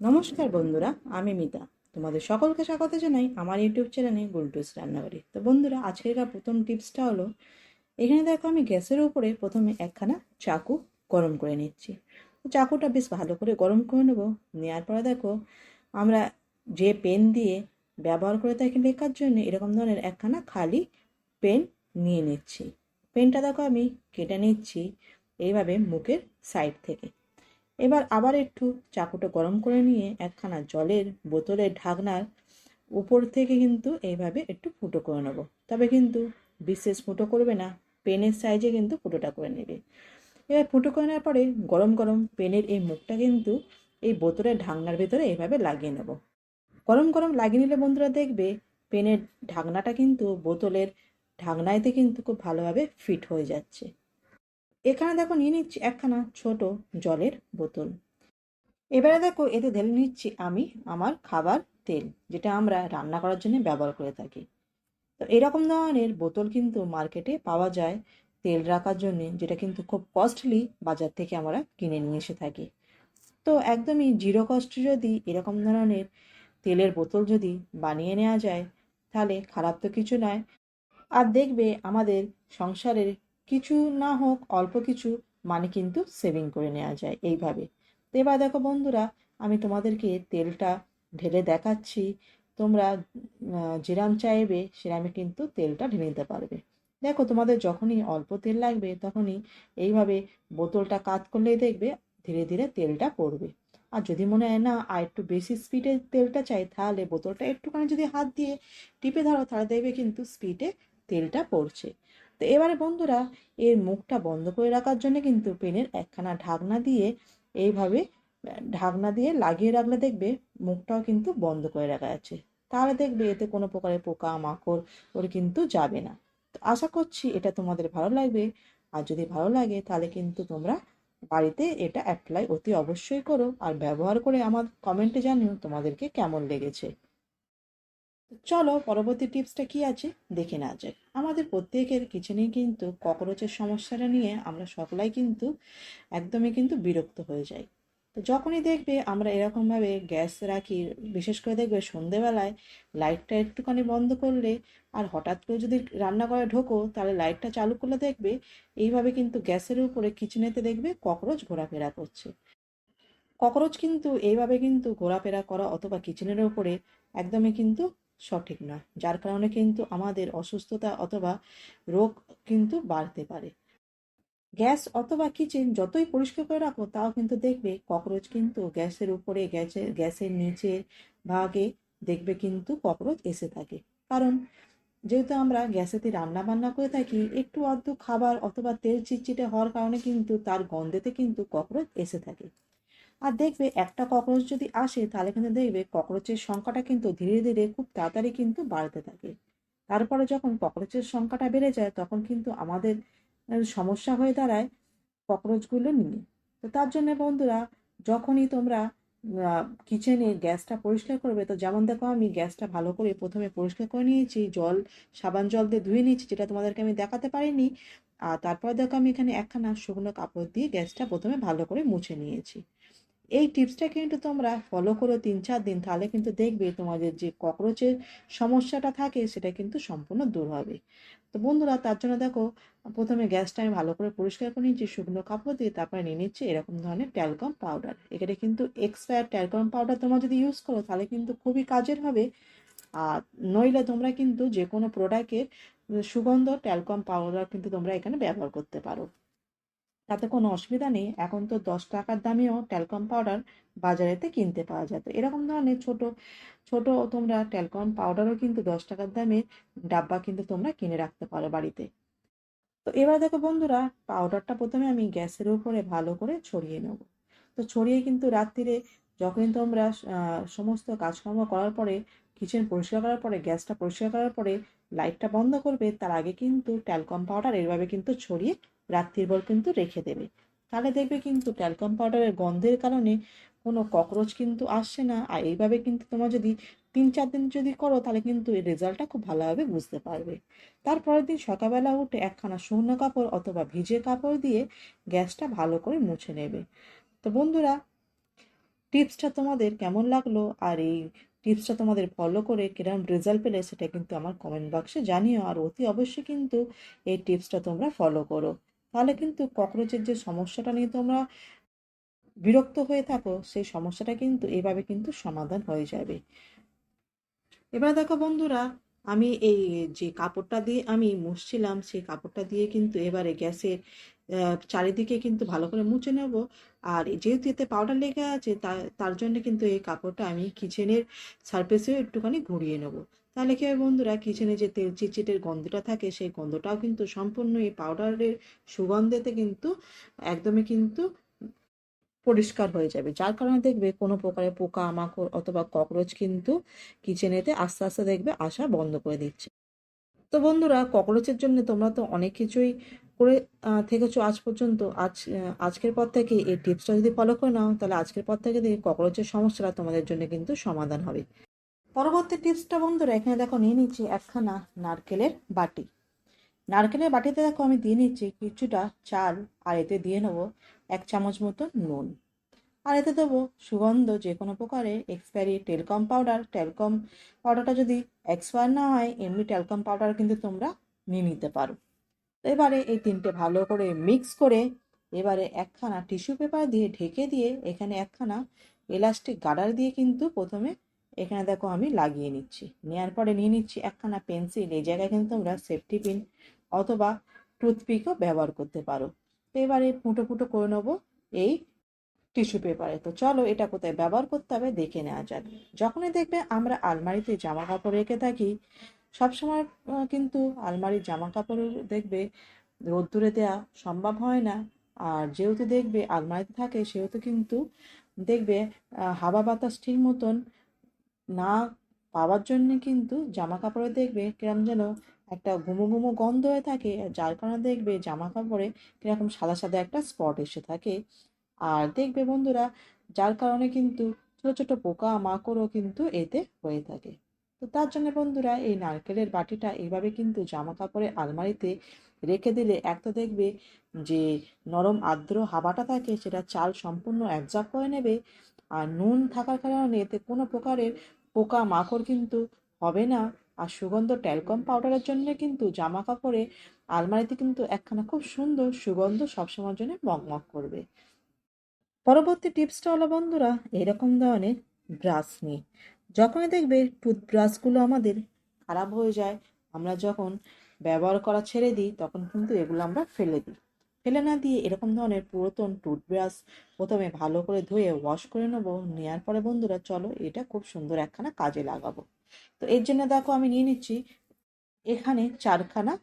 নমস্কার বন্ধুরা, আমি মিতা। তোমাদের সকলকে স্বাগত জানাই আমার ইউটিউব চ্যানেলে গুলটুস রান্নাবাড়ি তো বন্ধুরা, আজকের প্রথম টিপসটা হলো, এখানে দেখো আমি গ্যাসের উপরে প্রথমে একখানা চাকু গরম করে নিচ্ছি। তো চাকুটা বেশ ভালো করে গরম করে নেব নেওয়ার পরে দেখো, আমরা যে পেন দিয়ে ব্যবহার করে থাকি লেখার জন্য, এরকম ধরনের একখানা খালি পেন নিয়ে নিচ্ছি। পেনটা দেখো আমি কেটে নিচ্ছি, এইভাবে মুখের সাইড থেকে। এবার আবার একটু চাকুটা গরম করে নিয়ে একখানা জলের বোতলের ঢাকনার উপর থেকে কিন্তু এইভাবে একটু ফুটো করে নেব। তবে কিন্তু বিশেষ ফুটো করবে না, পেনের সাইজে কিন্তু ফুটোটা করে নেবে। এবার ফুটো করে নেওয়ার পরে গরম গরম পেনের এই মুখটা কিন্তু এই বোতলের ঢাকনার ভেতরে এইভাবে লাগিয়ে নেব। গরম গরম লাগিয়ে নিলে বন্ধুরা দেখবে পেনের ঢাকনাটা কিন্তু বোতলের ঢাকনাইতে কিন্তু খুব ভালোভাবে ফিট হয়ে যাচ্ছে। এখানে দেখো নিয়ে নিচ্ছি একখানা ছোট জলের বোতল। এবারে দেখো এতে ঢেলে নিচ্ছি আমি আমার খাবার তেল, যেটা আমরা রান্না করার জন্য ব্যবহার করে থাকি। তো এরকম ধরনের বোতল কিন্তু মার্কেটে পাওয়া যায় তেল রাখার জন্য, যেটা কিন্তু খুব কস্টলি বাজার থেকে আমরা কিনে নিয়ে এসে থাকি। তো একদমই জিরো কস্ট যদি এরকম ধরনের তেলের বোতল যদি বানিয়ে নেওয়া যায়, তাহলে খারাপ তো কিছু নয়। আর দেখবে আমাদের সংসারের কিছু না হোক, অল্প কিছু মানে কিন্তু সেভিং করে নেওয়া যায় এইভাবে। তো এবার দেখো বন্ধুরা, আমি তোমাদেরকে তেলটা ঢেলে দেখাচ্ছি। তোমরা যেরাম চাইবে সেরামে কিন্তু তেলটা ঢেলে নিতে পারবে। দেখো তোমাদের যখনই অল্প তেল লাগবে, তখনই এইভাবে বোতলটা কাত করলেই দেখবে ধীরে ধীরে তেলটা পড়বে। আর যদি মনে হয়, না, আর একটু বেশি স্পিডে তেলটা চাই, তাহলে বোতলটা একটুখানি যদি হাত দিয়ে টিপে ধরো, তাহলে দেখবে কিন্তু স্পিডে তেলটা পড়ছে। তো এবারে বন্ধুরা, এর মুখটা বন্ধ করে রাখার জন্য কিন্তু পেনের একখানা ঢাকনা দিয়ে এইভাবে ঢাকনা দিয়ে লাগিয়ে রাখলে দেখবে মুখটাও কিন্তু বন্ধ করে রাখা আছে তাহলে দেখবে এতে কোনো প্রকারের পোকা, মাকড় ওর কিন্তু যাবে না। তো আশা করছি এটা তোমাদের ভালো লাগবে। আর যদি ভালো লাগে তাহলে কিন্তু তোমরা বাড়িতে এটা অ্যাপ্লাই অতি অবশ্যই করো। আর ব্যবহার করে আমার কমেন্টে জানিও তোমাদেরকে কেমন লেগেছে। চলো পরবর্তী টিপসটা কি আছে? দেখে না যাক। আমাদের প্রত্যেকের কিচেনেই কিন্তু ককরোচের সমস্যাটা নিয়ে আমরা সকলাই কিন্তু একদমই কিন্তু বিরক্ত হয়ে যাই। তো যখনই দেখবে আমরা এরকমভাবে গ্যাস রাখি, বিশেষ করে দেখবে সন্ধেবেলায় লাইটটা একটুখানি বন্ধ করলে আর হঠাৎ করে যদি রান্না করে ঢোকো, তাহলে লাইটটা চালু করলে দেখবে এইভাবে কিন্তু গ্যাসের উপরে কিচেনেতে দেখবে ককরোচ ঘোরাফেরা করছে। ককরোচ কিন্তু এইভাবে কিন্তু ঘোরাফেরা করা অথবা কিচেনের উপরে একদমই কিন্তু সঠিক নয়। যার কারণে কিন্তু আমাদের অসুস্থতা অথবা রোগ কিন্তু বাড়তে পারে। গ্যাস অথবা কিচেন যতই পরিষ্কার করে রাখো, তাও কিন্তু দেখবে ককরোচ কিন্তু গ্যাসের উপরে, গ্যাসের গ্যাসের নিচে ভাগে দেখবে কিন্তু ককরোচ এসে থাকে। কারণ যেহেতু আমরা গ্যাসেতে রান্না বান্না করে থাকি, একটু অর্ধ খাবার অথবা তেল চিটচিটে হওয়ার কারণে কিন্তু তার গন্ধেতে কিন্তু ককরোচ এসে থাকে। আর দেখবে একটা ককরোচ যদি আসে, তাহলে কিন্তু দেখবে ককরোচের সংখ্যাটা কিন্তু ধীরে ধীরে খুব তাড়াতাড়ি কিন্তু বাড়তে থাকে। তারপরে যখন ককরোচের সংখ্যাটা বেড়ে যায়, তখন কিন্তু আমাদের সমস্যা হয়ে দাঁড়ায় ককরোচগুলো নিয়ে। তো তার জন্য বন্ধুরা, যখনই তোমরা কিচেনে গ্যাসটা পরিষ্কার করবে, তো যেমন দেখো আমি গ্যাসটা ভালো করে প্রথমে পরিষ্কার করে নিয়েছি, জল, সাবান জল দিয়ে ধুয়ে নিয়েছি, যেটা তোমাদেরকে আমি দেখাতে পারিনি। আর তারপর দেখো আমি এখানে একখানা শুকনো কাপড় দিয়ে গ্যাসটা প্রথমে ভালো করে মুছে নিয়েছি। এই টিপসটা কিন্তু তোমরা ফলো করো তিন চার দিন, তাহলে কিন্তু দেখবে তোমাদের যে ককরোচের সমস্যাটা থাকে, সেটা কিন্তু সম্পূর্ণ দূর হবে। তো বন্ধুরা, তার জন্য দেখো, প্রথমে গ্যাসটা আমি ভালো করে পরিষ্কার করে নিচ্ছি শুকনো কাপড় দিয়ে তারপরে নিয়ে নিচ্ছি এরকম ধরনের ট্যালকম পাউডার এখানে কিন্তু এক্সপায়ার ট্যালকম পাউডার তোমরা যদি ইউজ করো, তাহলে কিন্তু খুবই কাজের হবে। আর নইলে তোমরা কিন্তু যে কোনো প্রোডাক্টের সুগন্ধ ট্যালকম পাউডার কিন্তু তোমরা এখানে ব্যবহার করতে পারো। তাতে কোনো অসুবিধা নেই। এখন তো দশ টাকার দামেও ট্যালকম পাউডার বাজারেতে কিনতে পাওয়া যায়। তো এরকম ধরনের ছোট ছোট তোমরা ট্যালকম পাউডারও কিন্তু দশ টাকার দামে ডাব্বা কিন্তু তোমরা কিনে রাখতে পারো বাড়িতে। তো এবার দেখো বন্ধুরা পাউডারটা প্রথমে আমি গ্যাসের উপরে ভালো করে ছড়িয়ে নেব। তো ছড়িয়ে কিন্তু রাত্রিরে যখন তোমরা সমস্ত কাজকর্ম করার পরে কিচেন পরিষ্কার করার পরে, গ্যাসটা পরিষ্কার করার পরে লাইটটা বন্ধ করবে, তার আগে কিন্তু ট্যালকম পাউডার এইভাবে কিন্তু ছড়িয়ে রাত্রির পর কিন্তু রেখে দেবে। তাহলে দেখবে কিন্তু ক্যালকম পাউডারের গন্ধের কারণে কোনো ককরোচ কিন্তু আসছে না। আর এইভাবে কিন্তু তোমার যদি তিন চার দিন যদি করো, তাহলে কিন্তু এই রেজাল্টটা খুব ভালোভাবে বুঝতে পারবে। তারপরের দিন সকালবেলা উঠে একখানা শুকনো কাপড় অথবা ভিজে কাপড় দিয়ে গ্যাসটা ভালো করে মুছে নেবে। তো বন্ধুরা, টিপসটা তোমাদের কেমন লাগল? আর এই টিপসটা তোমাদের ফলো করে কিরম রেজাল্ট পেলে সেটা কিন্তু আমার কমেন্ট বক্সে জানিও। আর অতি অবশ্যই কিন্তু এই টিপসটা তোমরা ফলো করো। তাহলে কিন্তু ককরোচের যে সমস্যাটা নিয়ে তোমরা বিরক্ত হয়ে থাকো, সেই সমস্যাটা কিন্তু এভাবে কিন্তু সমাধান হয়ে যাবে। এবার দেখো বন্ধুরা, আমি এই যে কাপড়টা দিয়ে আমি মুছছিলাম, সেই কাপড়টা দিয়ে কিন্তু এবারে গ্যাসের চারিদিকে কিন্তু ভালো করে মুছে নেব। আর যেহেতু এতে পাউডার লেগে আছে তার জন্য কিন্তু এই কাপড়টা আমি কিচেনের সারফেসেও একটুখানি ঘুরিয়ে নেব। তাহলে কি হয় বন্ধুরা, কিচেনে যে তেল চিটচিটের গন্ধটা থাকে, সেই গন্ধটাও কিন্তু সম্পূর্ণ এই পাউডারের সুগন্ধেতে কিন্তু একদমই কিন্তু পরিষ্কার হয়ে যাবে। যার কারণে দেখবে কোনো প্রকারের পোকা মাকড় অথবা ককরোচ কিন্তু কিচেনেতে আস্তে আস্তে দেখবে আসা বন্ধ করে দিচ্ছে। তো বন্ধুরা, ককরোচের জন্য তোমরা তো অনেক কিছুই করে থেকেছো আজ পর্যন্ত। আজ আজকের পর থেকে এই টিপসটা যদি ফলো করে নাও, তাহলে আজকের পর থেকে দেখবে ককরোচের সমস্যাটা তোমাদের জন্য কিন্তু সমাধান হবে। পরবর্তী টিপসটা বন্ধুরা, এখানে দেখো নিয়ে নিচ্ছি একখানা নারকেলের বাটি। নারকেলের বাটিতে দেখো আমি দিয়ে নিচ্ছি কিছুটা চাল, আর এতে দিয়ে নেব এক চামচ মতো নুন। আর এতে দেবো সুগন্ধ, যে কোনো প্রকারের এক্সপায়ারি টেলকম পাউডার। টেলকম পাউডারটা যদি এক্সপায়ার না হয়, এমনি টেলকম পাউডার কিন্তু তোমরা নিয়ে নিতে পারো। তো এবারে এই তিনটে ভালো করে মিক্স করে এবারে একখানা টিস্যু পেপার দিয়ে ঢেকে দিয়ে এখানে একখানা এলাস্টিক গার্ডার দিয়ে কিন্তু প্রথমে এখানে দেখো আমি লাগিয়ে নিচ্ছি। নেওয়ার পরে নিয়ে নিচ্ছি একখানা পেন্সিল। এই জায়গায় কিন্তু তোমরা সেফটি পিন অথবা টুথপিকও ব্যবহার করতে পারো। তো এবারে ফুটো ফুটো করে নেব এই টিস্যু পেপারে তো চলো এটা কোথায় ব্যবহার করতে হবে দেখে নেওয়া যাক। যখনই দেখবে আমরা আলমারিতে জামা কাপড় রেখে থাকি, সবসময় কিন্তু আলমারির জামা কাপড় দেখবে রোদ্দুরে দেওয়া সম্ভব হয় না। আর যেহেতু দেখবে আলমারিতে থাকে, সেহেতু কিন্তু দেখবে হাওয়া বাতাস ঠিক মতন না পাওয়ার জন্য কিন্তু জামা কাপড়ে দেখবে কিরম যেন একটা গুমো ঘুমো গন্ধ হয়ে থাকে, আর যার কারণে দেখবে জামা কাপড়ে কীরকম সাদা সাদা একটা স্পট এসে থাকে। আর দেখবে বন্ধুরা, যার কারণে কিন্তু ছোটো ছোটো পোকা মাকড়ও কিন্তু এতে হয়ে থাকে। তো তার জন্য বন্ধুরা, এই নারকেলের বাটিটা এইভাবে কিন্তু জামা কাপড়ের আলমারিতে রেখে দিলে এক তো দেখবে যে নরম আর্দ্র হাওয়াটা থাকে, সেটা চাল সম্পূর্ণ অ্যাবজর্ব করে নেবে। আর নুন থাকার কারণে এতে কোনো প্রকারের পোকা মাকড় কিন্তু হবে না। আর সুগন্ধ ট্যালকম পাউডারের জন্য কিন্তু জামা কাপড়ে আলমারিতে কিন্তু একখানা খুব সুন্দর সুগন্ধ সবসময়ের জন্য মগমগ করবে। পরবর্তী টিপসটা হলো, বন্ধুরা, এরকম ধরনের ব্রাশ নিয়ে। যখনই দেখবে টুথব্রাশগুলো আমাদের খারাপ হয়ে যায়, আমরা যখন ব্যবহার করা ছেড়ে দিই, তখন কিন্তু এগুলো আমরা ফেলে দিই। ফেলে না দিয়ে এরকম ধরনের পুরাতন টুথব্রাশ প্রথমে ভালো করে ধুয়ে ওয়াশ করে নেব। নেওয়ার পরে বন্ধুরা, চলো এটা খুব সুন্দর একখানা কাজে লাগাবো। তো এর জন্য দেখো আমি নিয়ে নিচ্ছি এখানে চারখানা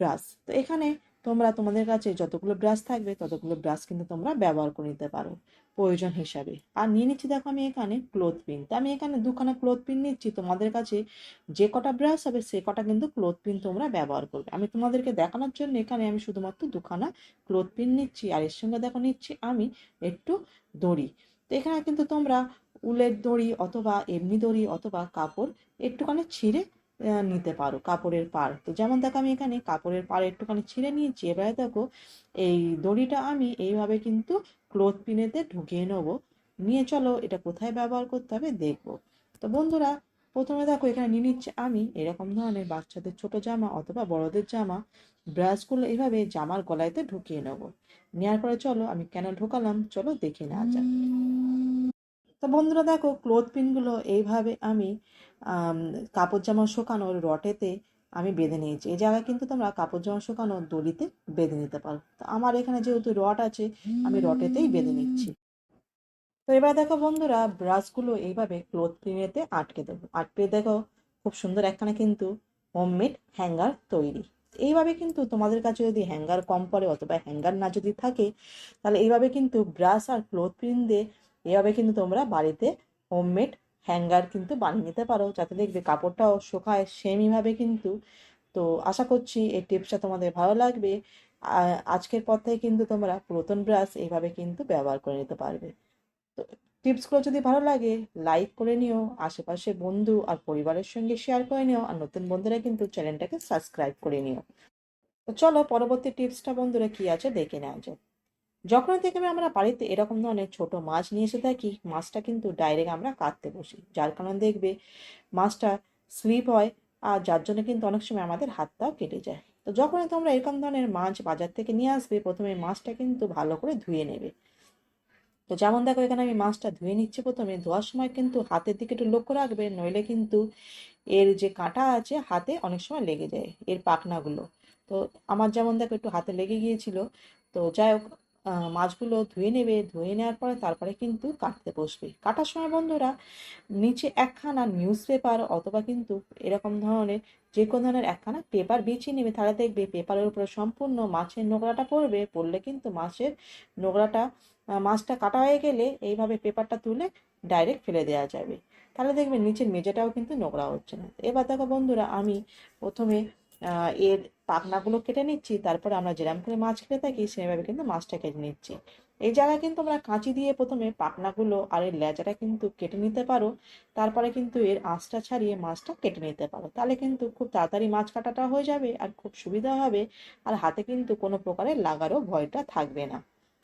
ব্রাশ তো এখানে তোমরা তোমাদের কাছে যতগুলো ব্রাশ থাকবে, ততগুলো ব্রাশ কিন্তু তোমরা ব্যবহার করে নিতে পারো প্রয়োজন হিসাবে। আর নিয়ে নিচ্ছি, দেখো আমি এখানে ক্লোথ পিন তো আমি এখানে দুখানা ক্লোথ পিন নিচ্ছি, তোমাদের কাছে যে কটা ব্রাশ হবে, সে কটা কিন্তু ক্লোথ পিন তোমরা ব্যবহার করবে। আমি তোমাদেরকে দেখানোর জন্য এখানে আমি শুধুমাত্র দুখানা ক্লোথ পিন নিচ্ছি, আর এর সঙ্গে দেখো নিচ্ছি আমি একটু দড়ি। তো এখানে কিন্তু তোমরা উলের দড়ি অথবা এমনি দড়ি অথবা কাপড় একটুখানি ছিঁড়ে নিতে পারো কাপড়ের পাড়। তো যেমন দেখো আমি এখানে কাপড়ের পাড় একটুখানি ছিঁড়ে নিয়েছি এবারে দেখো এই দড়িটা আমি এইভাবে কিন্তু ক্লোথ পিনেতে ঢুকিয়ে নেব। নিয়ে চলো এটা কোথায় ব্যবহার করতে হবে দেখব। তো বন্ধুরা প্রথমে দেখো এখানে নিয়ে নিচ্ছে আমি এরকম ধরনের বাচ্চাদের ছোট জামা অথবা বড়দের জামা। ব্রাশগুলো এইভাবে জামার গলায়তে ঢুকিয়ে নেব। নেওয়ার পরে চলো আমি কেন ঢোকালাম চলো দেখে নেওয়া যাক। তো বন্ধুরা দেখো ক্লোথ পিনগুলো এইভাবে আম, কাপড় জামা শুকানোর রটেতে আমি বেঁধে নিয়েছি। এই জায়গায় কিন্তু তোমরা কাপড় জামা শুকানো দড়িতে বেঁধে নিতে পারো। তো আমার এখানে যেহেতু রট আছে, আমি রটেতেই বেঁধে নিচ্ছি। তো এবার দেখো বন্ধুরা, ব্রাশগুলো এইভাবে ক্লোথ পিনেতে আটকে দেবো। আটকে দেখো, খুব সুন্দর একখানা কিন্তু হোমমেড হ্যাঙ্গার তৈরি। এইভাবে কিন্তু তোমাদের কাছে যদি হ্যাঙ্গার কম পড়ে অথবা হ্যাঙ্গার না যদি থাকে, তাহলে এইভাবে কিন্তু ব্রাশ আর ক্লোথ পিন দিয়ে এভাবে কিন্তু তোমরা বাড়িতে হোমমেড হ্যাঙ্গার কিন্তু বানিয়ে নিতে পারো, যাতে দেখবে কাপড়টাও শুকায় সেমইভাবে কিন্তু। তো আশা করছি এই টিপসটা তোমাদের ভালো লাগবে। আজকের পর থেকে কিন্তু তোমরা পুরাতন ব্রাশ এইভাবে কিন্তু ব্যবহার করে নিতে পারবে। তো টিপসগুলো যদি ভালো লাগে লাইক করে নিও, আশেপাশে বন্ধু আর পরিবারের সঙ্গে শেয়ার করে নিও, আর নতুন বন্ধুরা কিন্তু চ্যানেলটাকে সাবস্ক্রাইব করে নিও। তো চলো পরবর্তী টিপসটা বন্ধুরা কি আছে দেখে নেওয়া যাক। যখনই দেখবে আমরা বাড়িতে এরকম ধরনের ছোট মাছ নিয়ে এসে থাকি, মাছটা কিন্তু ডাইরেক্ট আমরা কাটতে বসি। যার কারণে দেখবে মাছটা স্লিপ হয় আর যার জন্য কিন্তু অনেক সময় আমাদের হাতটাও কেটে যায়। তো যখনই তোমরা এরকম ধরনের মাছ বাজার থেকে নিয়ে আসবে, প্রথমে মাছটা কিন্তু ভালো করে ধুয়ে নেবে। তো যেমন দেখো, এখানে আমি মাছটা ধুয়ে নিচ্ছি প্রথমে। ধোয়ার সময় কিন্তু হাতের দিকে একটু লক্ষ্য রাখবে, নইলে কিন্তু এর যে কাঁটা আছে হাতে অনেক সময় লেগে যায়, এর পাখনাগুলো। তো আমার যেমন দেখো একটু হাতে লেগে গিয়েছিল। তো যাই হোক মাছগুলো ধুয়ে নেবে, ধুয়ে নেওয়ার পরে তারপরে কিন্তু কাটতে বসবে। কাটার সময় বন্ধুরা, নিচে একখানা নিউজ পেপার অথবা কিন্তু এরকম ধরনের যে কোনো ধরনের একখানা পেপার বিছিয়ে নেবে। তাহলে দেখবে পেপারের উপরে সম্পূর্ণ মাছের নোংরাটা পড়বে, পড়লে কিন্তু মাছের নোংরাটা মাছটা কাটা হয়ে গেলে এইভাবে পেপারটা তুলে ডাইরেক্ট ফেলে দেওয়া যাবে। তাহলে দেখবে নিচের মেঝেটাও কিন্তু নোংরা হচ্ছে না। এবার দেখো বন্ধুরা, আমি প্রথমে এর পাখনাগুলো কেটে নিচ্ছি, তারপরে আমরা যেরকম করে মাছ খেতে থাকি, সেভাবে কিন্তু মাছটা কেটে নিচ্ছি। এই জায়গায় কিন্তু আমরা কাঁচি দিয়ে প্রথমে পাখনাগুলো আর এর লেজাটা কিন্তু কেটে নিতে পারো, তারপরে কিন্তু এর আঁচটা ছাড়িয়ে মাছটা কেটে নিতে পারো। তাহলে কিন্তু খুব তাড়াতাড়ি মাছ কাটাটা হয়ে যাবে আর খুব সুবিধা হবে, আর হাতে কিন্তু কোনো প্রকারের লাগারও ভয়টা থাকবে না।